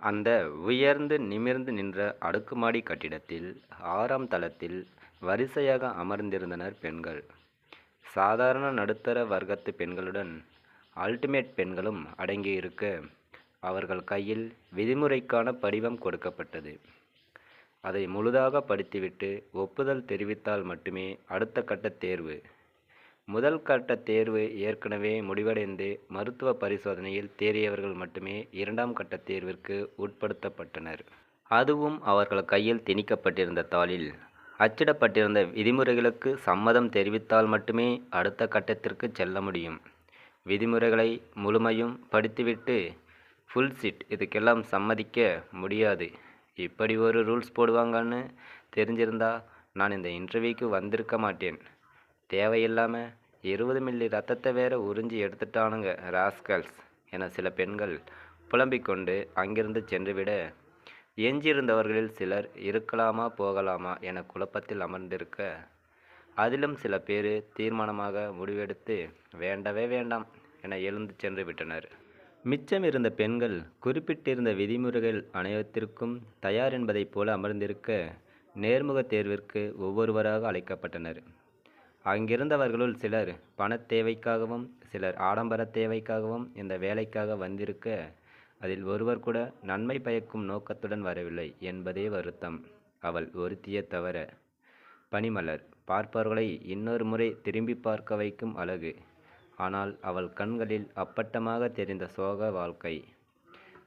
அந்த உயர்ந்து நிமிர்ந்து நின்ற அடுக்குமாடி கட்டிடத்தில் ஆறாம் தளத்தில் வரிசையாக அமர்ந்திருந்தனர் பெண்கள். சாதாரண நடுத்தர வர்க்கத்து பெண்களுடன் அல்டிமேட் பெண்களும் அடங்கியிருக்க அவர்கள் கையில் விதிமுறைக்கான படிவம் கொடுக்கப்பட்டது. அதை முழுதாக படித்துவிட்டு ஒப்புதல் தெரிவித்தால் மட்டுமே அடுத்த கட்ட தேர்வு. முதல் கட்ட தேர்வு ஏற்கனவே முடிவடைந்து மருத்துவ பரிசோதனையில் தேறியவர்கள் மட்டுமே இரண்டாம் கட்ட தேர்விற்கு உட்படுத்தப்பட்டனர். அதுவும் அவர்கள் கையில் திணிக்கப்பட்டிருந்த தாளில் அச்சிடப்பட்டிருந்த விதிமுறைகளுக்கு சம்மதம் தெரிவித்தால் மட்டுமே அடுத்த கட்டத்திற்கு செல்ல முடியும். விதிமுறைகளை முழுமையும் படித்துவிட்டு ஃபுல் சிட் இதுக்கெல்லாம் சம்மதிக்க முடியாது இப்படி ஒரு ரூல்ஸ் போடுவாங்கன்னு தெரிஞ்சிருந்தா நான் இந்த இன்டர்வியூக்கு வந்திருக்க மாட்டேன். தேவையில்லாமல் இருபது மில்லி ரத்தத்தை வேற உறிஞ்சி எடுத்துட்டானுங்க ராஸ்கல்ஸ் என சில பெண்கள் புலம்பிக்கொண்டு அங்கிருந்து சென்றுவிட எஞ்சியிருந்தவர்களில் சிலர் இருக்கலாமா போகலாமா என குழப்பத்தில் அமர்ந்திருக்க அதிலும் சில பேர் தீர்மானமாக முடிவெடுத்து வேண்டவே வேண்டாம் என எழுந்து சென்று விட்டனர். மிச்சம் இருந்த பெண்கள் குறிப்பிட்டிருந்த விதிமுறைகள் அனைத்திற்கும் தயார் என்பதைப் போல அமர்ந்திருக்க நேர்முகத் தேர்விற்கு ஒவ்வொருவராக அழைக்கப்பட்டனர். அங்கிருந்தவர்களுள் சிலர் பணத் தேவைக்காகவும் சிலர் ஆடம்பரத் தேவைக்காகவும் இந்த வேலைக்காக வந்திருக்க அதில் ஒருவர் கூட நன்மை பயக்கும் நோக்கத்துடன் வரவில்லை என்பதே வருத்தம். அவள் ஒருத்திய தவிர. பனிமலர் பார்ப்பவர்களை இன்னொரு முறை திரும்பிப் பார்க்க வைக்கும் அழகு. ஆனால் அவள் கண்களில் அப்பட்டமாக தெரிந்த சோக வாழ்க்கை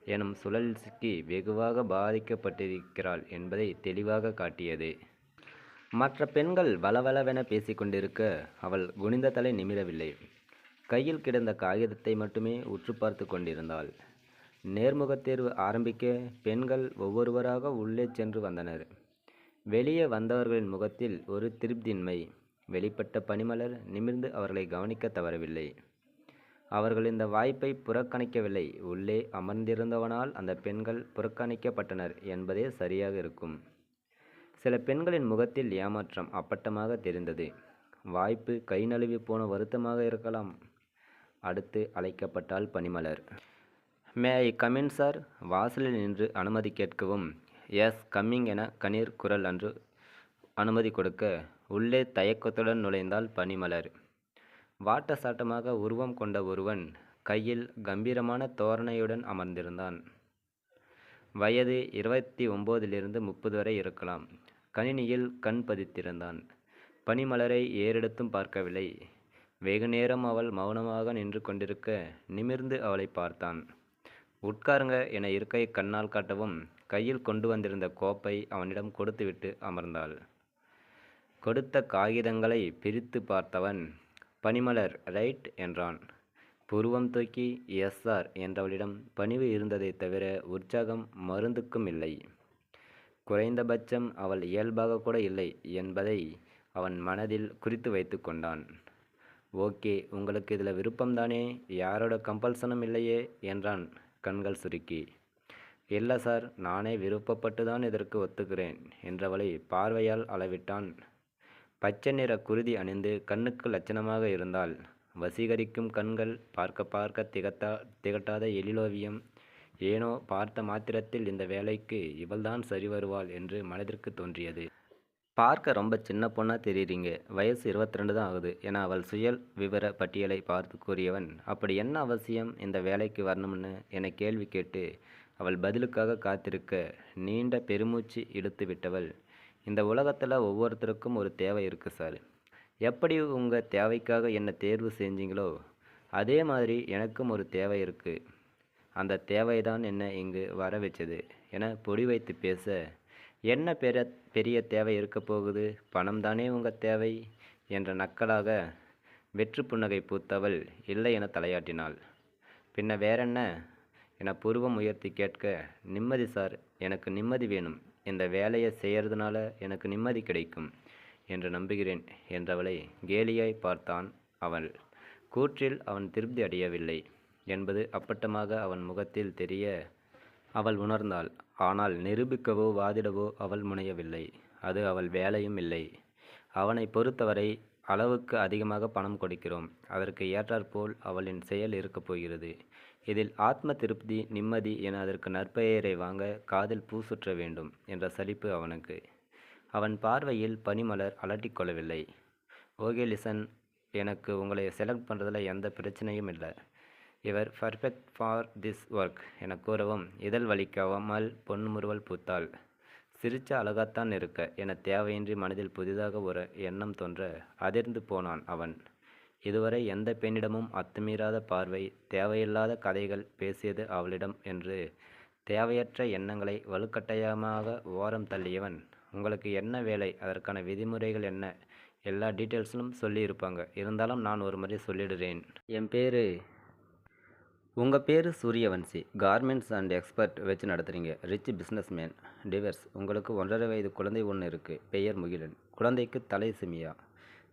எனும் சுழல் சிக்கி வெகுவாக பாதிக்கப்பட்டிருக்கிறாள் என்பதை தெளிவாக காட்டியது. மற்ற பெண்கள் வளவளவென பேசிக்கொண்டிருக்க அவள் குனிந்த தலை நிமிரவில்லை. கையில் கிடந்த காகிதத்தை மட்டுமே உற்று பார்த்து கொண்டிருந்தாள். நேர்முகத் தேர்வு ஆரம்பிக்க பெண்கள் ஒவ்வொருவராக உள்ளே சென்று வந்தனர். வெளியே வந்தவர்களின் முகத்தில் ஒரு திருப்தியின்மை வெளிப்பட்ட பனிமலர் நிமிர்ந்து அவர்களை கவனிக்க தவறவில்லை. அவர்கள் இந்த வாய்ப்பை புறக்கணிக்கவில்லை. உள்ளே அமர்ந்திருந்தவனால் அந்த பெண்கள் புறக்கணிக்கப்பட்டனர் என்பதே சரியாக இருக்கும். சில பெண்களின் முகத்தில் ஏமாற்றம் அப்பட்டமாக தெரிந்தது. வாய்ப்பு கை நழுவி போன வருத்தமாக இருக்கலாம். அடுத்து அழைக்கப்பட்டால் பனிமலர். மே ஐ கமின் சார் வாசலில் நின்று அனுமதி கேட்கவும் எஸ் கம்மிங் என கணீர் குரல் அன்று அனுமதி கொடுக்க உள்ளே தயக்கத்துடன் நுழைந்தால் பனிமலர். வாட்டசாட்டமாக உருவம் கொண்ட ஒருவன் கையில் கம்பீரமான தோரணையுடன் அமர்ந்திருந்தான். வயது இருபத்தி ஒம்போதிலிருந்து முப்பது வரை இருக்கலாம். கணினியில் கண் பதித்திருந்தான். பனிமலரை ஏறெடுத்தும் பார்க்கவில்லை. வெகு நேரம் அவள் மௌனமாக நின்று கொண்டிருக்க நிமிர்ந்து அவளை பார்த்தான். உட்காருங்க என இருக்கை கண்ணால் காட்டவும் கையில் கொண்டு வந்திருந்த கோப்பை அவனிடம் கொடுத்துவிட்டு அமர்ந்தாள். கொடுத்த காகிதங்களை பிரித்து பார்த்தவன் பனிமலர் ரைட் என்றான். புருவம் தூக்கி எஸ் சார் என்றவளிடம் பணிவு இருந்ததைத் தவிர உற்சாகம் மருந்துக்கும் இல்லை. குறைந்தபட்சம் அவள் இயல்பாக கூட இல்லை என்பதை அவன் மனதில் குறித்து வைத்து கொண்டான். ஓகே உங்களுக்கு இதில் விருப்பம்தானே யாரோட கம்பல்சனும் இல்லையே என்றான் கண்கள் சுருக்கி. இல்லை சார் நானே விருப்பப்பட்டுத்தான் இதற்கு ஒத்துக்கிறேன் என்றவளை பார்வையால் அளவிட்டான். பச்சை நிற குருதி அணிந்து கண்ணுக்கு லட்சணமாக இருந்தால் வசீகரிக்கும் கண்கள் பார்க்க பார்க்க திகட்டா திகட்டாத எழிலோவியம். ஏனோ பார்த்த மாத்திரத்தில் இந்த வேலைக்கு இவள்தான் சரி வருவாள் என்று மனதிற்கு தோன்றியது. பார்க்க ரொம்ப சின்ன பொண்ணாக தெரியுறீங்க வயசு இருபத்திரண்டு தான் ஆகுது என அவள் சுயல் விவர பட்டியலை பார்த்து கூறியவன் அப்படி என்ன அவசியம் இந்த வேலைக்கு வரணும்னு என கேள்வி கேட்டு அவள் பதிலுக்காக காத்திருக்க நீண்ட பெருமூச்சு இழுத்து விட்டவள் இந்த உலகத்தில் ஒவ்வொருத்தருக்கும் ஒரு தேவை இருக்குது சார். எப்படி உங்கள் தேவைக்காக என்ன தேர்வு செஞ்சீங்களோ அதே மாதிரி எனக்கும் ஒரு தேவை இருக்குது அந்த தேவைதான் என்ன இங்கு வர வச்சது என பொடி வைத்து பேச என்ன பெரிய தேவை இருக்கப் போகுது? பணம்தானே உங்கள் தேவை? என்ற நக்கலாக வெற்று புன்னகை பூத்தவள் இல்லை என தலையாட்டினாள். பின்ன வேறென்ன? என புருவம் உயர்த்தி கேட்க நிம்மதி சார் எனக்கு நிம்மதி வேணும். இந்த வேலையை செய்கிறதுனால எனக்கு நிம்மதி கிடைக்கும் என்று நம்புகிறேன் என்றவளை கேலியாய் பார்த்தான் அவள். கூற்றில் அவன் திருப்தி அடையவில்லை. என்பது அப்பட்டமாக அவன் முகத்தில் தெரிய அவள் உணர்ந்தாள். ஆனால் நிரூபிக்கவோ வாதிடவோ அவள் முனையவில்லை. அது அவள் வேலையும் இல்லை. அவனை பொறுத்தவரை அளவுக்கு அதிகமாக பணம் கொடுக்கிறோம். அதற்கு ஏற்றாற்போல் அவளின் செயல் இருக்கப் போகிறது. இதில் ஆத்ம திருப்தி நிம்மதி என அதற்கு நற்பெயரை வாங்க காதில் பூ சுற்ற வேண்டும் என்ற சலிப்பு அவனுக்கு அவன் பார்வையில் பனிமலர் அலட்டிக் கொள்ளவில்லை ஓகே லிசன் எனக்கு உங்களை செலக்ட் பண்ணுறதுல எந்த பிரச்சனையும் இல்லை இவர் பர்ஃபெக்ட் ஃபார் திஸ் ஒர்க் என கூறவும் இதழ் வலிக்காமல் பொன்முறுவல் பூத்தாள் சிரிச்ச அழகாத்தான் இருக்க. என தேவையின்றி மனதில் புதிதாக ஒரு எண்ணம் தோன்ற அதிர்ந்து போனான் அவன். இதுவரை எந்த பெண்ணிடமும் அத்துமீறாத பார்வை தேவையில்லாத கதைகள் பேசியது அவளிடம் என்று தேவையற்ற எண்ணங்களை வலுக்கட்டாயமாக ஓரம் தள்ளியவன். உங்களுக்கு என்ன வேலை? அதற்கான விதிமுறைகள் என்ன? எல்லா டீட்டெயில்ஸும் சொல்லியிருப்பாங்க. இருந்தாலும் நான் ஒரு முறை சொல்லிடுறேன். என் பேர் உங்கள் பேர் சூரியவன்சி. கார்மெண்ட்ஸ் அண்ட் எக்ஸ்பர்ட் வச்சு நடத்துகிறீங்க ரிச் பிஸ்னஸ் மேன் டிவர்ஸ் உங்களுக்கு ஒன்றரை வயது குழந்தை ஒன்று இருக்குது பெயர் முகிலன். குழந்தைக்கு thalassemia.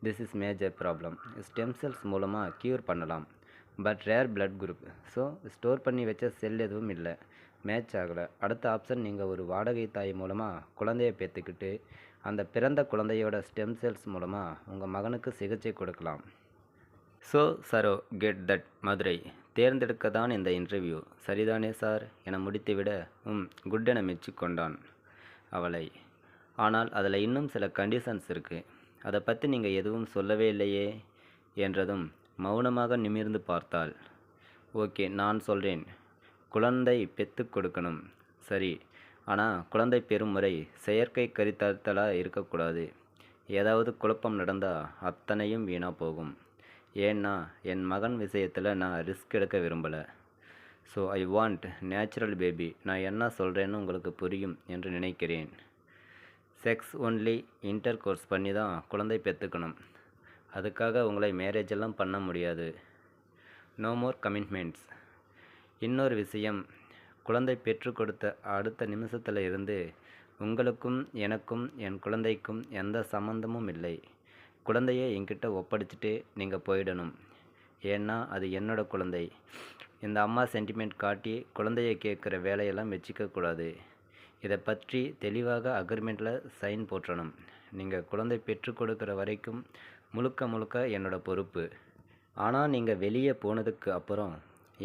This is major problem stem cells மூலமாக க்யூர் பண்ணலாம். But rare blood group so store பண்ணி வச்ச செல் எதுவும் இல்லை. மேட்ச் ஆகலை. அடுத்த ஆப்ஷன் நீங்கள் ஒரு வாடகை தாய் மூலமாக குழந்தைய பேத்துக்கிட்டு அந்த பிறந்த குழந்தையோட ஸ்டெம் செல்ஸ் மூலமாக உங்கள் மகனுக்கு சிகிச்சை கொடுக்கலாம். So surrogate that Madurai. தேர்ந்தெடுக்க தான் இந்த இன்டர்வியூ சரிதானே சார் என முடித்துவிட ம் குட் என மெச்சிக்கொண்டான் அவளை. ஆனால் அதில் இன்னும் சில கண்டிஷன்ஸ் இருக்குது அதை பற்றி நீங்கள் எதுவும் சொல்லவே இல்லையே? என்றதும் மௌனமாக நிமிர்ந்து பார்த்தாள். ஓகே நான் சொல்கிறேன் குழந்தை பெத்து கொடுக்கணும். சரி ஆனால் குழந்தை பெறும் முறை செயற்கை கரித்தலாக இருக்கக்கூடாது. ஏதாவது குழப்பம் நடந்தால் அத்தனையும் வீணாக போகும். ஏன்னா என் மகன் விஷயத்தில் நான் ரிஸ்க் எடுக்க விரும்பலை. So I want natural baby நான் என்ன சொல்கிறேன்னு உங்களுக்கு புரியும் என்று நினைக்கிறேன். செக்ஸ் ஒன்லி இன்டர் கோர்ஸ் பண்ணி தான் குழந்தை பெற்றுக்கணும் அதுக்காக உங்களை மேரேஜ் எல்லாம் பண்ண முடியாது. நோ மோர் கமிட்மெண்ட்ஸ் இன்னொரு விஷயம். குழந்தை பெற்று கொடுத்த அடுத்த நிமிஷத்தில் இருந்து உங்களுக்கும் எனக்கும் என் குழந்தைக்கும் எந்த சம்மந்தமும் இல்லை. குழந்தையை என்கிட்ட ஒப்படைச்சிட்டு நீங்கள் போயிடணும். ஏன்னா அது என்னோட குழந்தை. இந்த அம்மா சென்டிமெண்ட் காட்டி குழந்தையை கேட்குற வேலையெல்லாம் வச்சுக்கக்கூடாது இதை பற்றி தெளிவாக அக்ரிமெண்ட்டில் சைன் போற்றணும். நீங்கள் குழந்தை பெற்று கொடுக்குற வரைக்கும் முழுக்க முழுக்க என்னோடய பொறுப்பு. ஆனால் நீங்கள் வெளியே போனதுக்கு அப்புறம்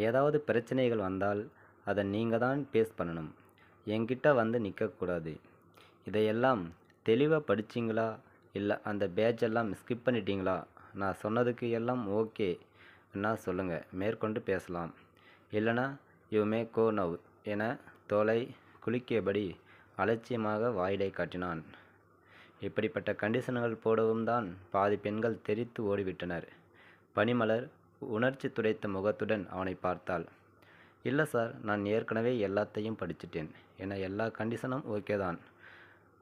ஏதாவது பிரச்சனைகள் வந்தால் அதை நீங்கள் தான் பேஸ் பண்ணணும். என்கிட்ட வந்து நிற்கக்கூடாது இதையெல்லாம் தெளிவாக படிச்சிங்களா? இல்லை அந்த பேட்ச் எல்லாம் ஸ்கிப் பண்ணிட்டீங்களா? நான் சொன்னதுக்கு எல்லாம் ஓகே என்ன சொல்லுங்கள் மேற்கொண்டு பேசலாம். இல்லைனா யூ மே கோ நவ் என தோலை குலுக்கியபடி அலட்சியமாக வாயிலை காட்டினான். இப்படிப்பட்ட கண்டிஷன்கள் போடவும் தான் பாதி பெண்கள் தெரித்து ஓடிவிட்டனர். பனிமலர் உணர்ச்சி துடைத்த முகத்துடன் அவனை பார்த்தாள். இல்லை சார் நான் ஏற்கனவே எல்லாத்தையும் படிச்சிட்டேன். என எல்லா கண்டிஷனும் ஓகே தான்.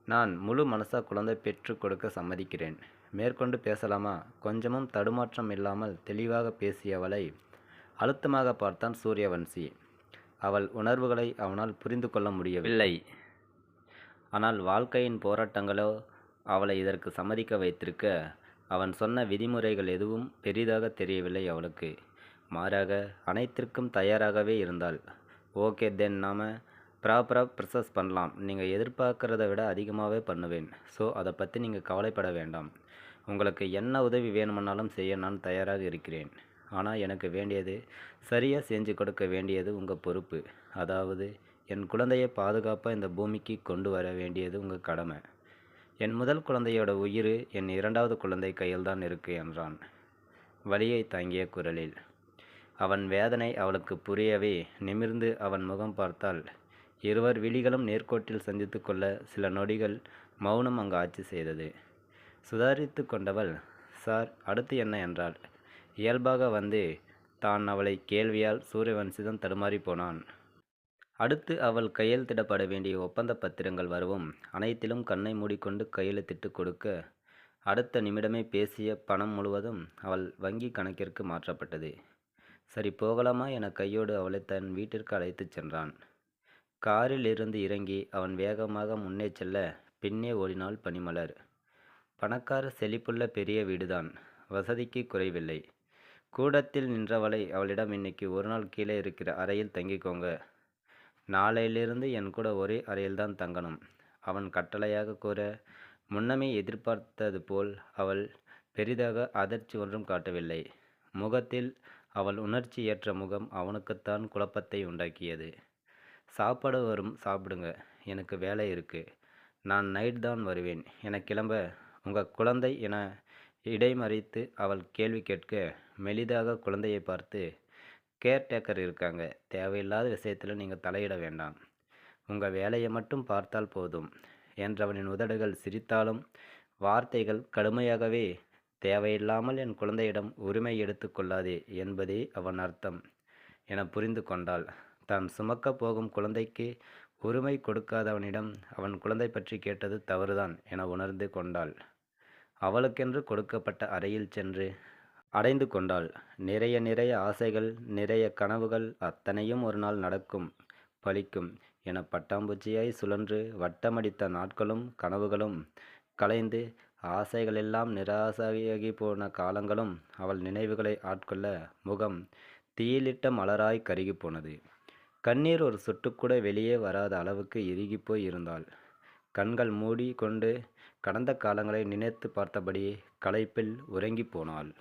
நான் முழு மனசாக குழந்தை பெற்று கொடுக்க சம்மதிக்கிறேன். மேற்கொண்டு பேசலாமா? கொஞ்சமும் தடுமாற்றம் இல்லாமல் தெளிவாக பேசியவளை அழுத்தமாக பார்த்தான் சூரியவன்சி. அவள் உணர்வுகளை அவனால் புரிந்து கொள்ள முடியவில்லை. ஆனால் வாழ்க்கையின் போராட்டங்களோ அவளை இதற்கு சம்மதிக்க வைத்திருக்க அவன் சொன்ன விதிமுறைகள் எதுவும் பெரிதாக தெரியவில்லை அவளுக்கு. மாறாக அனைத்திற்கும் தயாராகவே இருந்தாள். ஓகே தென் நாம் ப்ராப்பராக ப்ரொசஸ் பண்ணலாம். நீங்கள் எதிர்பார்க்குறத விட அதிகமாகவே பண்ணுவேன். ஸோ அதை பற்றி நீங்கள் கவலைப்பட வேண்டாம். உங்களுக்கு என்ன உதவி வேணுமானாலும் செய்ய நான் தயாராக இருக்கிறேன். ஆனால் எனக்கு வேண்டியது சரியாக செஞ்சு கொடுக்க வேண்டியது உங்கள் பொறுப்பு. அதாவது என் குழந்தையை பாதுகாப்பாக இந்த பூமிக்கு கொண்டு வர வேண்டியது உங்கள் கடமை. என் முதல் குழந்தையோட உயிர் என் இரண்டாவது குழந்தை கையில்தான் இருக்கு என்றான். வலியை தாங்கிய குரலில். அவன் வேதனை அவளுக்கு புரியவே நிமிர்ந்து அவன் முகம் பார்த்தால் இருவர் விழிகளும் நேர்கோட்டில் சந்தித்து கொள்ள சில நொடிகள் மௌனம் அங்கு ஆட்சி செய்தது. சுதாரித்து கொண்டவள் சார் அடுத்து என்ன என்றாள். இயல்பாக வந்து தான் அவளை கேள்வியால் சூரியவன்சிதம் தடுமாறி போனான். அடுத்து அவள் கையெழுத்திடப்பட வேண்டிய ஒப்பந்த பத்திரங்கள் வரவும். அனைத்திலும் கண்ணை மூடிக்கொண்டு கையெழுத்திட்டு கொடுக்க அடுத்த நிமிடமே பேசிய பணம் முழுவதும் அவள் வங்கி கணக்கிற்கு மாற்றப்பட்டது. சரி போகலாமா? என கையோடு அவளை தன் வீட்டிற்கு அழைத்துச் சென்றான். காரில் இருந்து இறங்கி அவன் வேகமாக முன்னே செல்ல பின்னே ஓடினாள் பனிமலர். பணக்கார செழிப்புள்ள பெரிய வீடுதான். வசதிக்கு குறைவில்லை. கூடத்தில் நின்றவளை அவளிடம் இன்னைக்கு ஒரு நாள் கீழே இருக்கிற அறையில் தங்கிக்கோங்க. நாளையிலிருந்து என் கூட ஒரே அறையில்தான் தங்கணும். அவன் கட்டளையாக கூற முன்னமே எதிர்பார்த்தது போல் அவள் பெரிதாக அதிர்ச்சி ஒன்றும் காட்டவில்லை. முகத்தில் அவள் உணர்ச்சியற்ற முகம் அவனுக்குத்தான் குழப்பத்தை உண்டாக்கியது. சாப்பாடு வரும் சாப்பிடுங்க. எனக்கு வேலை இருக்குது நான் நைட் தான் வருவேன். என கிளம்ப உங்கள் குழந்தை என இடைமறித்து அவள் கேள்வி கேட்க மெலிதாக குழந்தையை பார்த்து கேர்டேக்கர் இருக்காங்க. தேவையில்லாத விஷயத்தில் நீங்கள் தலையிட வேண்டாம். உங்கள் வேலையை மட்டும் பார்த்தால் போதும். என்றவனின் உதடுகள் சிரித்தாலும் வார்த்தைகள் கடுமையாகவே தேவையில்லாமல் என் குழந்தையிடம் உரிமை எடுத்து கொள்ளாதே என்பதே அவன் அர்த்தம் என புரிந்து கொண்டாள். தான் சுமக்கப் போகும் குழந்தைக்கு உரிமை கொடுக்காதவனிடம் அவன் குழந்தை பற்றி கேட்டது தவறுதான் என உணர்ந்து கொண்டாள். அவளுக்கென்று கொடுக்கப்பட்ட அறையில் சென்று அடைந்து கொண்டாள். நிறைய நிறைய ஆசைகள் நிறைய கனவுகள் அத்தனையும் ஒரு நாள் நடக்கும் பலிக்கும் என பட்டாம்பூச்சியாய் சுழன்று வட்டமடித்த நாட்களும் கனவுகளும் கலைந்து ஆசைகளெல்லாம் நிராசையாகி போன காலங்களும் அவள் நினைவுகளை ஆட்கொள்ள முகம் தீயிலிட்ட மலராய் கருகி போனது. கண்ணீர் ஒரு சொட்டுக்கூட வெளியே வராத அளவுக்கு இறுகிப்போய் இருந்தாள். கண்கள் மூடி கொண்டு கடந்த காலங்களை நினைத்து பார்த்தபடி களைப்பில் உறங்கி போனாள்.